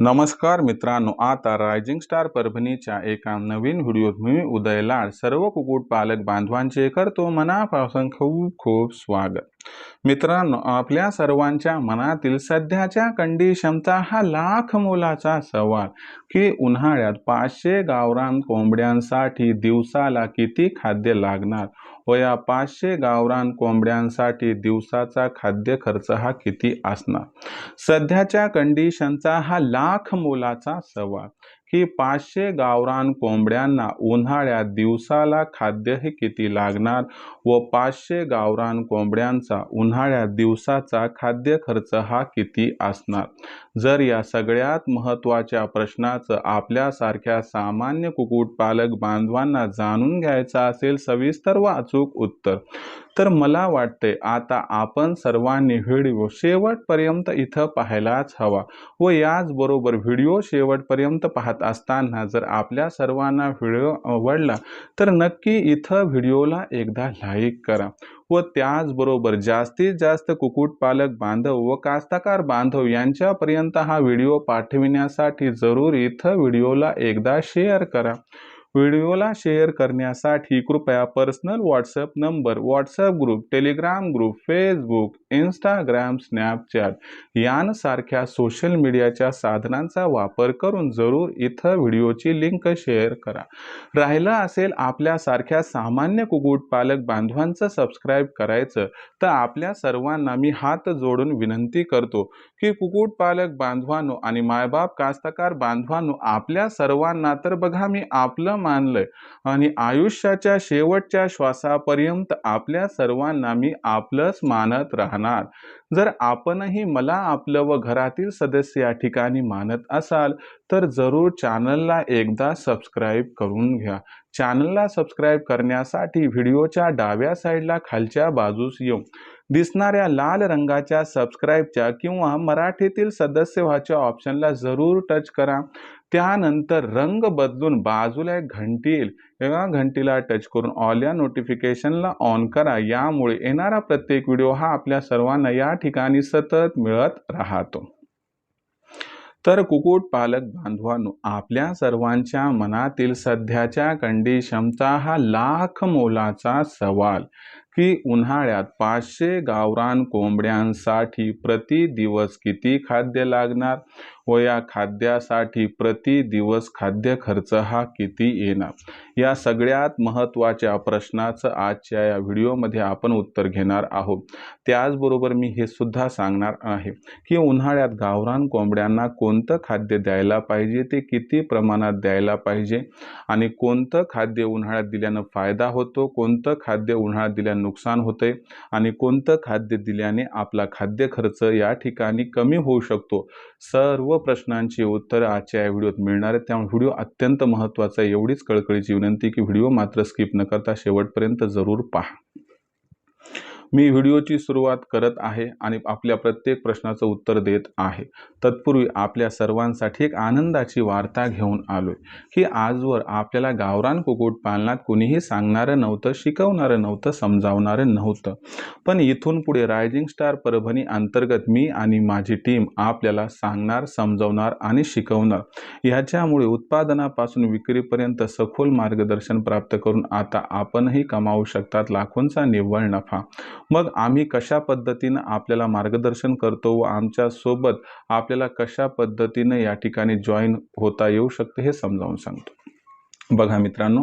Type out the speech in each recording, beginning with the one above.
नमस्कार मित्रांनो आता रायझिंग स्टार परभणीच्या एका नवीन व्हिडिओत मी उदयलाड सर्व सर्व कुक्कुटपालक बांधवांचे करतो मनापासून खूप खूप स्वागत. मित्रांनो आपल्या सर्वांच्या मनातील सध्याच्या कंडिशनचा हा लाख मोलाचा सवाल की उन्हाळ्यात पाचशे गावरान कोंबड्यांसाठी दिवसाला किती खाद्य लागणार? व या पाचशे गावरान कोंबड्यांसाठी दिवसाचा खाद्य खर्च हा किती असणार? सध्याच्या कंडिशनचा हा लाख मोलाचा सवाल. की पाचशे गावरान कोंबड्यांना उन्हाळ्यात दिवसाला खाद्य हे किती लागणार व पाचशे गावरान कोंबड्यांचा उन्हाळ्यात दिवसाचा खाद्य खर्च हा किती असणार? जर या सगळ्यात महत्त्वाच्या प्रश्नाचं आपल्यासारख्या सामान्य कुक्कुटपालक बांधवांना जाणून घ्यायचं असेल सविस्तर व अचूक उत्तर तर मला वाटते आता आपण सर्वांनी व्हिडिओ शेवटपर्यंत इथं पाहायलाच हवा व याचबरोबर व्हिडिओ शेवटपर्यंत पाहत असताना जर आपल्या सर्वांना व्हिडिओ आवडला तर नक्की इथं व्हिडिओला एकदा लाईक करा व त्याचबरोबर जास्तीत जास्त कुक्कुटपालक बांधव व कास्तकार बांधव यांच्यापर्यंत हा व्हिडिओ पाठविण्यासाठी जरूर इथं व्हिडिओला एकदा शेअर करा. व्हिडिओला शेअर करण्यासाठी कृपया personal WhatsApp number WhatsApp group Telegram group Facebook Instagram Snapchat यांसारख्या सोशल मीडियाच्या साधनांचा वापर करून जरूर इथं व्हिडिओची लिंक शेअर करा. राहिलं असेल आपल्यासारख्या सामान्य कुक्कुटपालक बांधवांचं सबस्क्राईब करायचं तर आपल्या सर्वांना मी हात जोडून विनंती करतो की कुक्कुटपालक बांधवांनो आणि मायबाप कास्तकार बांधवांनो आपल्या सर्वांना तर बघा मी आपलं मानलंय आणि आयुष्याच्या शेवटच्या श्वासापर्यंत आपल्या सर्वांना मी आपलंच मानत राहणार. जर आपणही मला आपलं व घरातील सदस्य या ठिकाणी मानत असाल तर जरूर चॅनलला एकदा सबस्क्राईब करून घ्या. चॅनलला सबस्क्राईब करण्यासाठी व्हिडिओच्या डाव्या साईडला खालच्या बाजूस येऊ दिसणाऱ्या लाल रंगाच्या सबस्क्राईबच्या किंवा मराठीतील सदस्य व्हाच्या ऑप्शनला जरूर टच करा. त्यानंतर रंग बदलून बाजूला एक घंटी येईल. या घंटीला टच करून ऑल या नोटिफिकेशनला ऑन करा. यामुळे येणारा प्रत्येक व्हिडिओ हा आपल्या सर्वांना या ठिकाणी सतत मिळत राहतो. तर कुक्कुटपालक बांधवांनो आपल्या सर्वांच्या मनातील सध्याच्या कंडिशनचा हा लाख मोलाचा सवाल. की उन्हाळ्यात पाचशे गावरान कोंबड्यांसाठी प्रति दिवस किती खाद्य लागणार? व या खाद्यासाठी प्रति दिवस खाद्य खर्च हा किती येणार? या सगळ्यात महत्त्वाच्या प्रश्नाचं आजच्या या व्हिडिओमध्ये आपण उत्तर घेणार आहोत. त्याचबरोबर मी हे सुद्धा सांगणार आहे की उन्हाळ्यात गावरान कोंबड्यांना कोणतं खाद्य द्यायला पाहिजे? ते किती प्रमाणात द्यायला पाहिजे? आणि कोणतं खाद्य उन्हाळ्यात दिल्यानं फायदा होतो? कोणतं खाद्य उन्हाळ्यात दिल्यानं नुकसान होते आणि कोणतं खाद्य दिल्याने आपला खाद्य खर्च या ठिकाणी कमी होऊ शकतो? सर्व प्रश्नांची उत्तरं आजच्या या व्हिडिओत मिळणार आहेत. त्यामुळे व्हिडिओ अत्यंत महत्त्वाचा आहे. एवढीच कळकळीची विनंती की व्हिडिओ मात्र स्किप न करता शेवटपर्यंत जरूर पहा. मी व्हिडिओची सुरुवात करत आहे आणि आपल्या प्रत्येक प्रश्नाचं उत्तर देत आहे. तत्पूर्वी आपल्या सर्वांसाठी एक आनंदाची वार्ता घेऊन आलो की आजवर आपल्याला गावरान कुक्कुटपालनात कुणीही सांगणारं नव्हतं शिकवणारं नव्हतं समजावणारं नव्हतं. पण इथून पुढे रायझिंग स्टार परभणी अंतर्गत मी आणि माझी टीम आपल्याला सांगणार समजावणार आणि शिकवणार. ह्याच्यामुळे उत्पादनापासून विक्रीपर्यंत सखोल मार्गदर्शन प्राप्त करून आता आपणही कमावू शकतात लाखोंचा निव्वळ नफा. मग आम्ही कशा पद्धतीनं आपल्याला मार्गदर्शन करतो व आमच्यासोबत आपल्याला कशा पद्धतीनं या ठिकाणी जॉईन होता येऊ शकते हे समजावून सांगतो. बघा मित्रांनो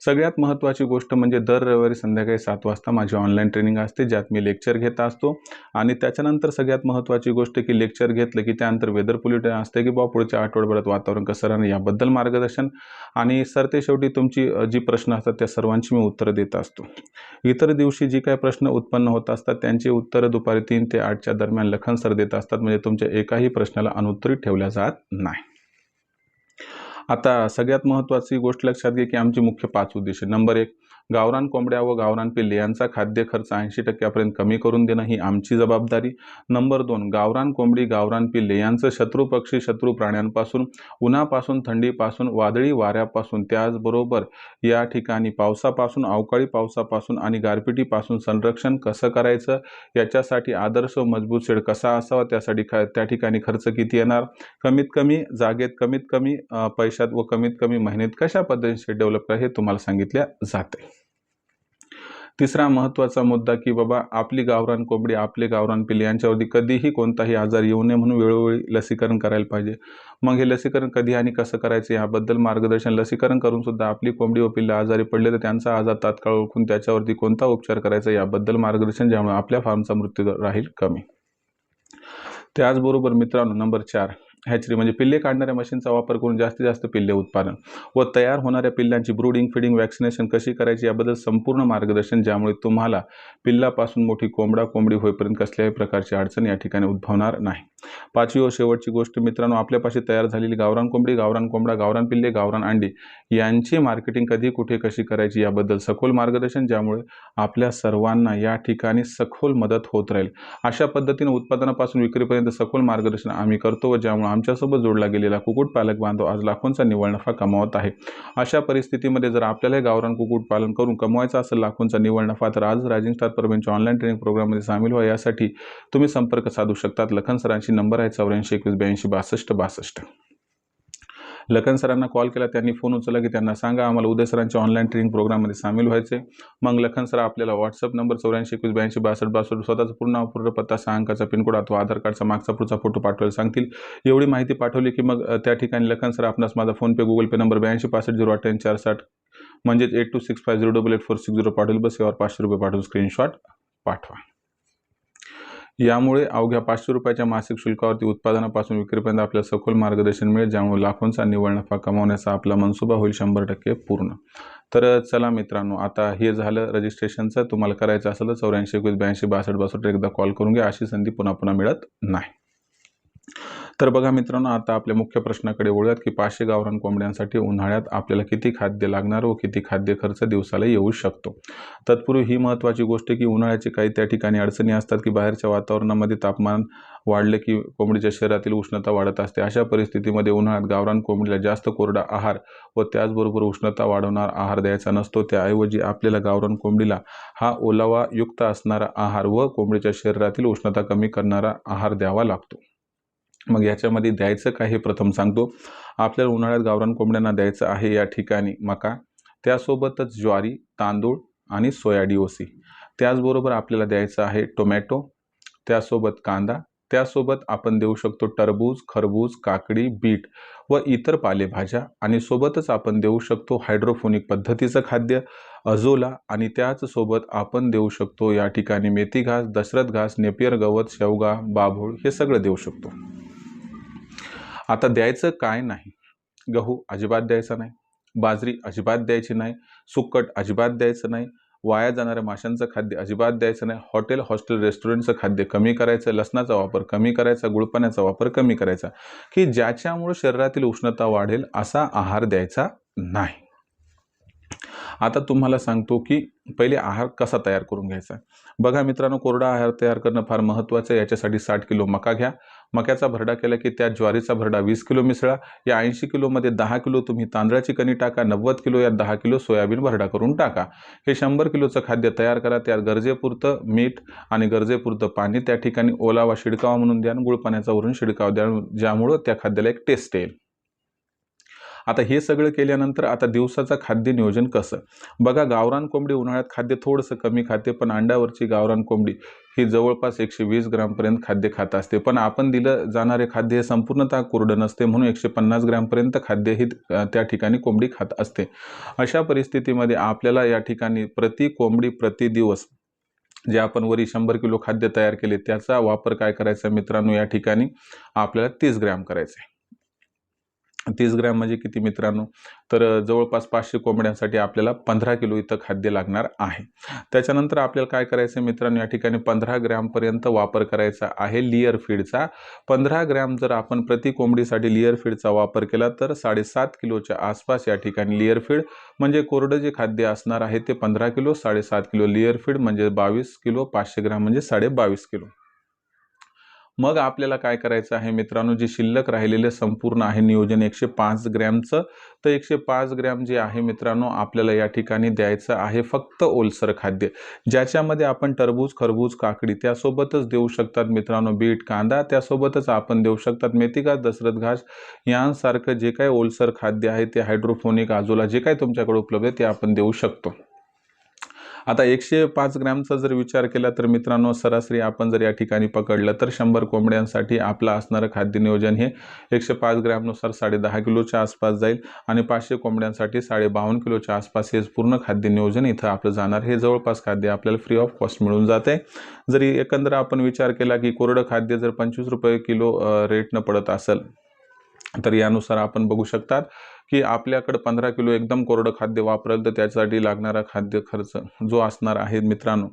सगळ्यात महत्त्वाची गोष्ट म्हणजे दर रविवारी संध्याकाळी सात वाजता माझी ऑनलाईन ट्रेनिंग असते ज्यात मी लेक्चर घेत असतो. आणि त्याच्यानंतर सगळ्यात महत्त्वाची गोष्ट की लेक्चर घेतलं की त्यानंतर वेदर पोल्युटन असते की बाबा पुढच्या आठवड्याभरात वातावरण कसं राहणं याबद्दल मार्गदर्शन. आणि सर ते शेवटी तुमची जी प्रश्न असतात त्या सर्वांची मी उत्तरं देत असतो. इतर दिवशी जी काही प्रश्न उत्पन्न होत असतात त्यांची उत्तरं दुपारी तीन ते आठच्या दरम्यान लखन सर देत असतात. म्हणजे तुमच्या एकाही प्रश्नाला अनुत्तरित ठेवल्या जात नाही. आता सगळ्यात महत्त्वाची गोष्ट लक्षात घ्या की आमची मुख्य पाच उद्देश नंबर एक गावरान कोंबड्या व गावरान पिल्ले यांचा खाद्य खर्च ऐंशी टक्क्यापर्यंत कमी करून देणं ही आमची जबाबदारी. नंबर दोन गावरान कोंबडी गावरान पिल्ले यांचं शत्रू पक्षी शत्रू प्राण्यांपासून उन्हापासून थंडीपासून वादळी वाऱ्यापासून त्याचबरोबर या ठिकाणी पावसापासून अवकाळी पावसापासून आणि गारपिटीपासून संरक्षण कसं करायचं? याच्यासाठी आदर्श मजबूत शेड कसा असावा? त्यासाठी ख त्या ठिकाणी खर्च किती येणार? कमीत कमी जागेत कमीत कमी पैशात व कमीत कमी महिन्यात कशा पद्धतीने शेड डेव्हलप करा हे तुम्हाला सांगितल्या जाते तिसरा महत्त्वाचा मुद्दा की बाबा आपली गावरान कोंबडी आपले गावरान पिल्ले यांच्यावरती कधीही कोणताही आजार येऊ नये म्हणून वेळोवेळी लसीकरण करायला पाहिजे. मग हे लसीकरण कधी आणि कसं करायचं याबद्दल मार्गदर्शन लसीकरण करून सुद्धा आपली कोंबडी व पिल्ले आजारी पडले तर त्यांचा आजार तात्काळ ओळखून त्याच्यावरती कोणता उपचार करायचा याबद्दल मार्गदर्शन ज्यामुळे आपल्या फार्मचा मृत्यू राहील कमी. त्याचबरोबर मित्रांनो नंबर चार. हॅचरी म्हणजे पिल्ले काढणाऱ्या मशीनचा वापर करून जास्तीत जास्त पिल्ले उत्पादन व तयार होणाऱ्या पिल्लांची ब्रूडिंग फिडिंग वॅक्सिनेशन कशी करायची याबद्दल संपूर्ण मार्गदर्शन ज्यामुळे तुम्हाला पिल्लापासून मोठी कोंबडा कोंबडी होईपर्यंत कसल्याही प्रकारची अडचण या ठिकाणी उद्भवणार नाही. पाचवी व शेवटची गोष्ट मित्रांनो आपल्यापाशी तयार झालेली गावरान कोंबडी गावरान कोंबडा गावरान पिल्ले गावरान अंडी यांची मार्केटिंग कधी कुठे कशी करायची याबद्दल सखोल मार्गदर्शन ज्यामुळे आपल्या सर्वांना या ठिकाणी सखोल मदत होत राहील. अशा पद्धतीने उत्पादनापासून विक्रीपर्यंत सखोल मार्गदर्शन आम्ही करतो व ज्यामुळे आमच्यासोबत जोडला गेलेला कुक्कुटपालक बांधव आज लाखोंचा निव्वळ नफा कमावत आहे. अशा परिस्थितीमध्ये जर आपल्याला गावरान कुक्कुटपालन करून कमवायचा असेल लाखोंचा निव्वळ नफा तर आज रायझिंग स्टार परमेंटच्या ऑनलाईन ट्रेनिंग प्रोग्राममध्ये सामील व्हा. यासाठी तुम्ही संपर्क साधू शकतात. लखन सरांशी नंबर आहे चौऱ्याऐंशी एकवीस ब्याऐंशी बासष्ट बासष्ट. लखन सरांना कॉल केला त्यांनी फोन उचलला की त्यांना सांगा आम्हाला उदय सरांच्या ऑनलाईन ट्रेनिंग प्रोग्राममध्ये सामील व्हायचे मग लखन सर आपल्याला व्हॉट्सअप नंबर चौऱ्याऐंशी एकवीस ब्याऐंशी बासष्ट बासष्ट स्वतःचा पूर्ण पूर्ण पत्ता सहा अंकाचा पिनकोड अथवा आधार कार्डचा मागचा पुढचा फोटो पाठवायला सांगतील. एवढी माहिती पाठवली की मग त्या ठिकाणी लखन सर आपणास माझा फोनपे गुगल पे नंबर ब्याऐंशी पासष्ट झिरो अठ्ठ्याऐंशी चार साठ म्हणजेच eight two six five zero double eight four six zero पाठवेल. बस यावर पाचशे रुपये पाठवून स्क्रीनशॉट पाठवा. यामुळे अवघ्या पाचशे रुपयाच्या मासिक शुल्कावरती उत्पादनापासून विक्रीपर्यंत आपल्याला सखोल मार्गदर्शन मिळेल ज्यामुळे लाखोंचा निव्वळ नफा कमावण्याचा आपला मनसुबा होईल शंभर टक्के पूर्ण. तर चला मित्रांनो आता हे झालं रजिस्ट्रेशनचं. तुम्हाला करायचं असेल तर चौऱ्याऐंशी एकवीस ब्याऐंशी बासष्ट बासष्ट एकदा कॉल करून घ्या. अशी संधी पुन्हा पुन्हा मिळत नाही. तर बघा मित्रांनो आता आपल्या मुख्य प्रश्नाकडे वळूयात की पाचशे गावरान कोंबड्यांसाठी उन्हाळ्यात आपल्याला किती खाद्य लागणार व किती खाद्य खर्च दिवसाला येऊ शकतो? तत्पूर्वी ही महत्त्वाची गोष्ट की उन्हाळ्याची काही त्या ठिकाणी अडचणी असतात की बाहेरच्या वातावरणामध्ये तापमान वाढले की कोंबडीच्या शरीरातील उष्णता वाढत असते. अशा परिस्थितीमध्ये उन्हाळ्यात गावरान कोंबडीला जास्त कोरडा आहार व त्याचबरोबर उष्णता वाढवणारा आहार द्यायचा नसतो. त्याऐवजी आपल्याला गावरान कोंबडीला हा ओलावा युक्त असणारा आहार व कोंबडीच्या शरीरातील उष्णता कमी करणारा आहार द्यावा लागतो. मग याच्यामध्ये द्यायचं काय हे प्रथम सांगतो. आपल्याला उन्हाळ्यात गावरान कोंबड्यांना द्यायचं आहे या ठिकाणी मका. त्यासोबतच ज्वारी तांदूळ आणि सोया डिओसी. त्याचबरोबर आपल्याला द्यायचं आहे टोमॅटो. त्यासोबत कांदा. त्यासोबत आपण देऊ शकतो टरबूज खरबूज काकडी बीट व इतर पालेभाज्या आणि सोबतच आपण देऊ शकतो हायड्रोफोनिक पद्धतीचं खाद्य अजोला आणि त्याचसोबत आपण देऊ शकतो या ठिकाणी मेथी घास दशरथ घास नेपियर गवत शेवगा बाभूळ हे सगळं देऊ शकतो. आता द्यायचं काय नाही. गहू अजिबात द्यायचा नाही. बाजरी अजिबात द्यायची नाही. सुक्कट अजिबात द्यायचं नाही. वाया जाणाऱ्या माशांचं खाद्य अजिबात द्यायचं नाही. हॉटेल हॉस्टेल रेस्टॉरंटचं खाद्य कमी करायचं लसणाचा वापर कमी करायचा गुळपाण्याचा वापर कमी करायचा. की ज्याच्यामुळे शरीरातील उष्णता वाढेल असा आहार द्यायचा नाही. आता तुम्हाला सांगतो की पहिले आहार कसा तयार करून घ्यायचा? बघा मित्रांनो कोरडा आहार तयार करणं फार महत्त्वाचं आहे. याच्यासाठी साठ किलो मका घ्या. मक्याचा भरडा केला की त्यात ज्वारीचा भरडा वीस किलो मिसळा. या ऐंशी किलोमध्ये दहा किलो तुम्ही तांदळाची कणी टाका. नव्वद किलो यात दहा किलो सोयाबीन भरडा करून टाका. हे शंभर किलोचं खाद्य तयार करा. त्यात गरजेपुरतं मीठ आणि गरजेपुरतं पाणी त्या ठिकाणी ओलावा शिडकावा म्हणून द्या आणि गुळ पाण्याचा वरून शिडकाव द्या. ज्यामुळं त्या खाद्याला एक टेस्ट येईल. आता हे सगळं केल्यानंतर आता दिवसाचं खाद्य नियोजन कसं? बघा गावरान कोंबडी उन्हाळ्यात खाद्य थोडंसं कमी खाते पण अंड्यावरची गावरान कोंबडी ही जवळपास एकशे वीस ग्रामपर्यंत खाद्य खात असते. पण आपण दिलं जाणारे खाद्य हे संपूर्णतः कोरडं नसते म्हणून एकशे पन्नास ग्रॅमपर्यंत खाद्य ही त्या ठिकाणी कोंबडी खात असते. अशा परिस्थितीमध्ये आपल्याला या ठिकाणी प्रति कोंबडी प्रति दिवस जे आपण वरी शंभर किलो खाद्य तयार केले त्याचा वापर काय करायचा मित्रांनो? या ठिकाणी आपल्याला तीस ग्रॅम करायचा आहे तीस ग्रॅम म्हणजे किती मित्रांनो? तर जवळपास पाचशे कोंबड्यांसाठी आपल्याला पंधरा किलो इथं खाद्य लागणार आहे. त्याच्यानंतर आपल्याला काय करायचं आहे मित्रांनो? या ठिकाणी पंधरा ग्रॅमपर्यंत वापर करायचा आहे लिअर फीडचा पंधरा ग्रॅम जर आपण प्रति कोंबडीसाठी लिअर फीडचा वापर केला तर साडेसात किलोच्या आसपास या ठिकाणी लिअर फीड म्हणजे कोरडं जे खाद्य असणार आहे ते पंधरा किलो साडेसात किलो लिअर फीड म्हणजे बावीस किलो पाचशे ग्रॅम म्हणजे साडे बावीस किलो. मग आपल्याला काय करायचं आहे मित्रांनो? जे शिल्लक राहिलेले संपूर्ण आहे नियोजन एकशे पाच ग्रॅमचं. तर एकशे पाच ग्रॅम जे आहे मित्रांनो आपल्याला या ठिकाणी द्यायचं आहे फक्त ओलसर खाद्य. ज्याच्यामध्ये आपण टरबूज खरबूज काकडी त्यासोबतच देऊ शकतात मित्रांनो. बीट कांदा त्यासोबतच आपण देऊ शकतात. मेथिका दसरथ घास यांसारखं जे काही ओलसर खाद्य आहे ते हायड्रोफोनिक आजूला जे काही तुमच्याकडे उपलब्ध आहे ते आपण देऊ शकतो. आता एकशे पाच ग्रॅमचा जर विचार केला तर मित्रांनो सरासरी आपण जर या ठिकाणी पकडलं तर शंभर कोंबड्यांसाठी आपलं असणारं खाद्य नियोजन हे एकशे पाच ग्रॅमनुसार साडे दहा किलोच्या आसपास जाईल आणि पाचशे कोंबड्यांसाठी साडे बावन्न किलोच्या आसपास हे पूर्ण खाद्य नियोजन इथं आपलं जाणार. हे जवळपास खाद्य आपल्याला फ्री ऑफ कॉस्ट मिळून जाते. जरी एकंदर आपण विचार केला की कोरडं खाद्य जर पंचवीस रुपये किलो रेटनं पडत असेल तर यानुसार आपण बघू शकतात. की आपल्याकडं पंधरा किलो एकदम कोरडं खाद्य वापरेल तर त्यासाठी लागणारा खाद्य खर्च जो असणार आहे मित्रांनो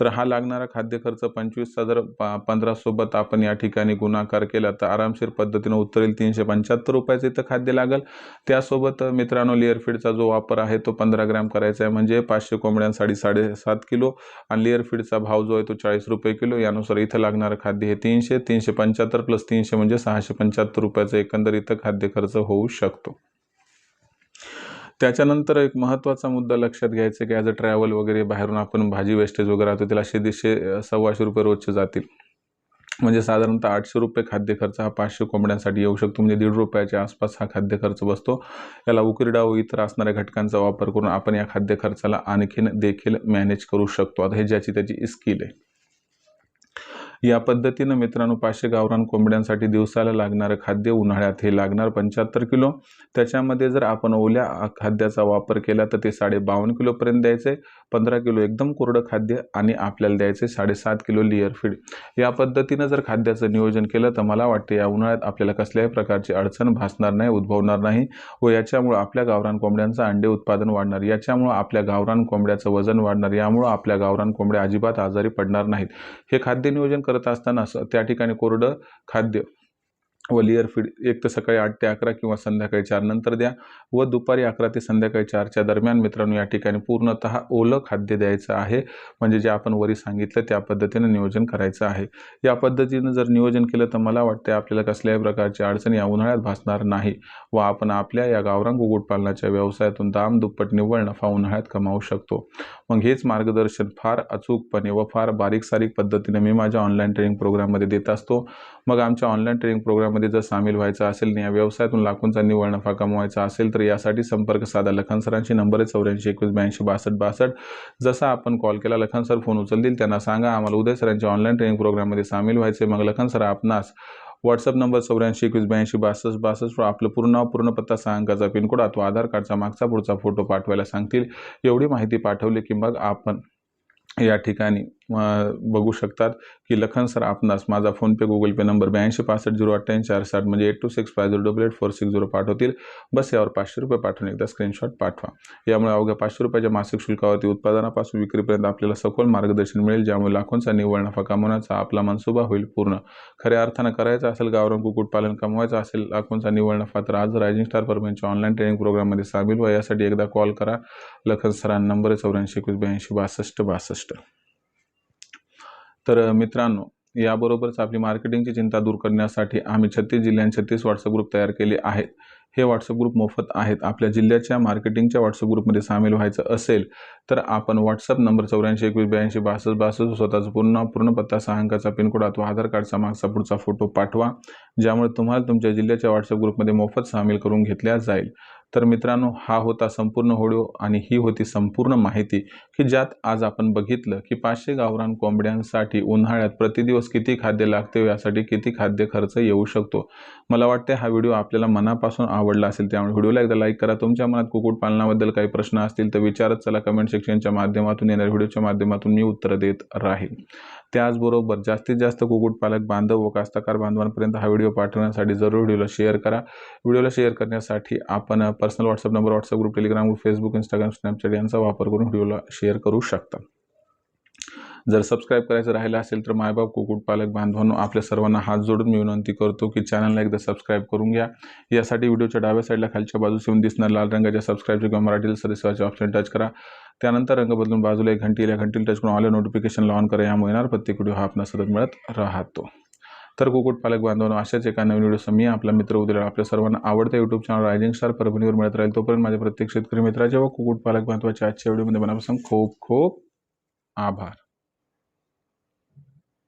तर हा लागणारा खाद्य खर्च पंचवीसचा जर पंधरासोबत आपण या ठिकाणी गुणाकार केला तर आरामशीर पद्धतीनं उत्तरेल तीनशे पंच्याहत्तर रुपयाचं इथं खाद्य लागेल. त्यासोबत मित्रांनो लिअरफीडचा जो वापर आहे तो पंधरा ग्रॅम करायचा आहे म्हणजे पाचशे कोंबड्यांसाठी साडेसात किलो आणि लेअरफीडचा भाव जो आहे तो चाळीस रुपये किलो. यानुसार इथं लागणारं खाद्य हे तीनशे तीनशे पंच्याहत्तर प्लस तीनशे म्हणजे सहाशे पंच्याहत्तर रुपयाचं एकंदर इथं खाद्य खर्च होऊ शकतो. त्याच्यानंतर एक महत्त्वाचा मुद्दा लक्षात घ्यायचा की ॲज अ ट्रॅव्हल वगैरे बाहेरून आपण भाजी वेस्टेज वगैरे राहतो त्याला शे दीडशे सव्वाशे रुपये रोजचे जातील. म्हणजे साधारणतः आठशे रुपये खाद्य खर्च हा पाचशे कोंबड्यांसाठी येऊ शकतो. म्हणजे दीड रुपयाच्या आसपास हा खाद्य खर्च बसतो. याला उकिरडा व इतर असणाऱ्या घटकांचा वापर करून आपण या खाद्य खर्चाला आणखीन देखील मॅनेज करू शकतो. आता हे ज्याची त्याची स्किल आहे. या पद्धतीनं मित्रांनो पाचशे गावरान कोंबड्यांसाठी दिवसाला लागणारं खाद्य उन्हाळ्यात हे लागणार पंच्याहत्तर किलो. त्याच्यामध्ये जर आपण ओल्या खाद्याचा वापर केला तर ते साडे बावन्न किलोपर्यंत द्यायचं. आहे पंधरा किलो एकदम कोरडं खाद्य आणि आपल्याला द्यायचे साडेसात किलो लिअर फीड या पद्धतीनं जर खाद्याचं नियोजन केलं तर मला वाटतं या उन्हाळ्यात आपल्याला कसल्याही प्रकारची अडचण भासणार नाही उद्भवणार नाही व याच्यामुळं आपल्या गावरान कोंबड्यांचं अंडे उत्पादन वाढणार. याच्यामुळं आपल्या गावरान कोंबड्याचं वजन वाढणार. यामुळं आपल्या गावरान कोंबड्या अजिबात आजारी पडणार नाहीत. हे खाद्य नियोजन करत असताना त्या ठिकाणी कोरडं खाद्य व लिअर फीड एक तर सकाळी आठ ते अकरा किंवा संध्याकाळी चार नंतर द्या व दुपारी अकरा ते संध्याकाळी चारच्या दरम्यान मित्रांनो या ठिकाणी पूर्णतः ओलं खाद्य द्यायचं आहे. म्हणजे जे आपण वरी सांगितलं त्या पद्धतीनं नियोजन करायचं आहे. या पद्धतीनं जर नियोजन केलं तर मला वाटते आपल्याला कसल्याही प्रकारची अडचण या उन्हाळ्यात भासणार नाही व आपण आपल्या या गावरांग कुक्कुटपालनाच्या व्यवसायातून दाम दुप्पट निव्वळ नफा उन्हाळ्यात कमावू शकतो. मग हेच मार्गदर्शन फार अचूकपणे व फार बारीक सारीक पद्धतीने मी माझ्या ऑनलाईन ट्रेनिंग प्रोग्राममध्ये देत असतो. मग आमच्या ऑनलाईन ट्रेनिंग प्रोग्राम व्यवसायामध्ये जर सामील व्हायचं असेल आणि या व्यवसायातून लाखोंचा निव्वळ नफा कमवायचा असेल तर यासाठी संपर्क साधा. लखन सरांशी नंबर आहे चौऱ्याऐंशी एकवीस ब्याऐंशी बासष्ट बासष्ट. जसा आपण कॉल केला लखन सर फोन उचलतील त्यांना सांगा आम्हाला उदय सरांच्या ऑनलाईन ट्रेनिंग प्रोग्राममध्ये सामील व्हायचे मग लखन सर आपणास व्हॉट्सअप नंबर चौऱ्याऐंशी एकवीस ब्याऐंशी बासष्ट बासष्टवर आपलं पूर्ण नाव पूर्ण पत्ता सहा अंकाचा पिनकोड अथवा आधार कार्डचा मागचा पुढचा फोटो पाठवायला सांगतील. एवढी माहिती पाठवली की मग आपण या ठिकाणी बघू शकतात की लखन सर आपणास माझा फोनपे गुगल पे नंबर ब्याऐंशी पासष्ट झिरो अठ्ठ्याऐंशी चार साठ म्हणजे eight two six five zero double eight four six zero पाठवतील. बस यावर पाचशे रुपये पाठवून एकदा स्क्रीनशॉट पाठवा. यामुळे अवघ्या पाचशे रुपयाच्या मासिक शुल्कावरती उत्पादनापासून विक्रीपर्यंत आपल्याला सखोल मार्गदर्शन मिळेल ज्यामुळे लाखोंचा निव्वळ नफा कमवण्याचा आपला मनसुबा होईल पूर्ण. खऱ्या अर्थानं करायचं असेल गावरान कुक्कुटपालन कमवायचं असेल लाखोंचा निव्वळ नफा तर आज रायझिंग स्टार परमेंटच्या ऑनलाईन ट्रेनिंग प्रोग्राममध्ये सामील व्हा. यासाठी एकदा कॉल करा. लखन सरांना नंबर चौऱ्याऐंशी एकवीस ब्याऐंशी बासष्ट बासष्ट. तर मित्रांनो याबरोबरच आपली मार्केटिंगची चिंता दूर करण्यासाठी आम्ही छत्तीस जिल्ह्यांत छत्तीस व्हॉट्सअप ग्रुप तयार केले आहेत. हे व्हॉट्सअप ग्रुप मोफत आहेत. आपल्या जिल्ह्याच्या मार्केटिंगच्या व्हॉट्सअप ग्रुपमध्ये सामील व्हायचं असेल तर आपण व्हॉट्सअप नंबर चौऱ्याऐंशी एकवीस ब्याऐंशी बासष्ट बासष्ट स्वतःचा पूर्ण पूर्ण पत्ता सहा अंकाचा पिनकोड अथवा आधार कार्डचा मागचा पुढचा फोटो पाठवा ज्यामुळे तुम्हाला तुमच्या जिल्ह्याच्या व्हॉट्सअप ग्रुपमध्ये मोफत सामील करून घेतल्या जाईल. तर मित्रांनो हा होता संपूर्ण व्हिडिओ आणि ही होती संपूर्ण माहिती की ज्यात आज आपण बघितलं की पाचशे गावरान कोंबड्यांसाठी उन्हाळ्यात प्रतिदिवस किती खाद्य लागते यासाठी किती खाद्य खर्च येऊ शकतो. मला वाटते हा व्हिडिओ आपल्याला मनापासून आवडला असेल त्यामुळे व्हिडिओला एकदा लाईक करा. तुमच्या मनात कुक्कुटपालनाबद्दल काही प्रश्न असतील तर विचारत चला कमेंट सेक्शनच्या माध्यमातून. येणाऱ्या व्हिडिओच्या माध्यमातून मी उत्तरं देत राहील. त्याचबरोबर जास्तीत जास्त कुक्कुटपालक बांधव व कास्तकार बांधवांपर्यंत हा व्हिडिओ पाठवण्यासाठी जरूर व्हिडिओला शेअर करा. व्हिडिओला शेअर करण्यासाठी आपण personal WhatsApp number WhatsApp group Telegram group Facebook Instagram Snapchat यांचा वापर करून व्हिडिओला शेअर करू शकता. जर सबस्क्राईब करायचं राहिलं असेल तर मायबाप कुक्कुटपालक बांधवांनो आपल्या सर्वांना हात जोडून मी विनंती करतो की चॅनलला एकदा सबस्क्राईब करून घ्या. यासाठी व्हिडिओच्या डाव्या साईडला खालच्या बाजूस येऊन दिसणार लाल रंगाच्या सबस्क्राईबचे किंवा मराठीला सर्विसचे ऑप्शन टच करा. त्यानंतर रंग बदलून बाजूला एक घंटी या घंटीला टच करून ऑल नोटिफिकेशन ऑन करा. यामुळे येणार प्रत्येक व्हिडिओ हा आपला सतत मिळत राहतो. तर कुक्कुटपालक बांधवांनो अशाच एका नवीन व्हिडिओसह मी आपला मित्र उद्या आपल्या सर्वांना आवडतं यूट्यूब चॅनल रायझिंग स्टार परभणीवर मिळत राहील. तोपर्यंत माझ्या प्रत्येक शेतकरी मित्राच्या व कुक्कुटपालक बांधवाच्या आजच्या व्हिडिओमध्ये मनापासून खूप खूप आभार.